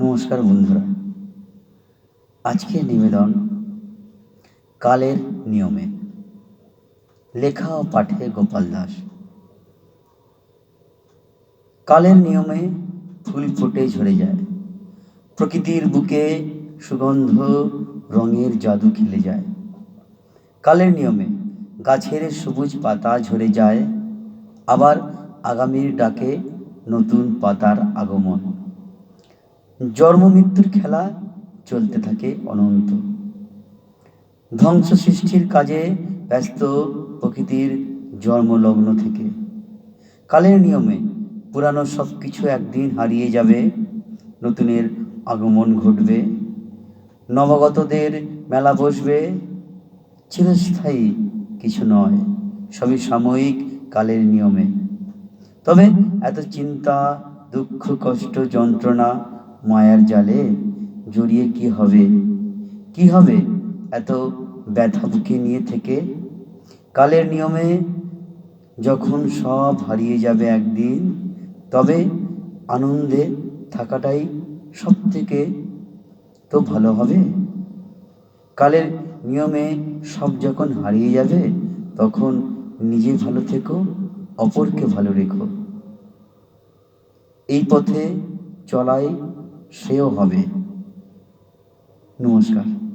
নমস্কার বন্ধুরা। আজকে নিবেদন কালের নিয়মে। লেখা ও পাঠে গোপাল দাস। কালের নিয়মে ফুল ফুটে ঝরে যায়। প্রকৃতির বুকে সুগন্ধ রঙের জাদু খেলে যায়। কালের নিয়মে গাছের সবুজ পাতা ঝরে যায়। আবার আগামীর ডাকে নতুন পাতার আগমন। জন্ম মৃত্যুর খেলা চলতে থাকে অনন্ত। ধ্বংস সৃষ্টির কাজে ব্যস্ত প্রকৃতির জন্মলগ্ন থেকে। কালের নিয়মে পুরানো সব কিছু একদিন হারিয়ে যাবে, নতুনের আগমন ঘটবে, নবাগতদের মেলা বসবে। চিরস্থায়ী কিছু নয়, সবই সাময়িক কালের নিয়মে। তবে এত চিন্তা, দুঃখ, কষ্ট, যন্ত্রণা মায়ার জালে জড়িয়ে কি হবে? কি হবে? এত ব্যথা বুকে নিয়ে থেকে? কালের নিয়মে যখন সব হারিয়ে যাবে একদিন, তবে আনন্দে থাকাটাই সব থেকে তো ভালো হবে। কালের নিয়মে সব যখন হারিয়ে যাবে, তখন নিজে ভালো থেকো, অপরকে ভালো রেখো। এই পথে চলাই শ্রেয় হবে। নমস্কার।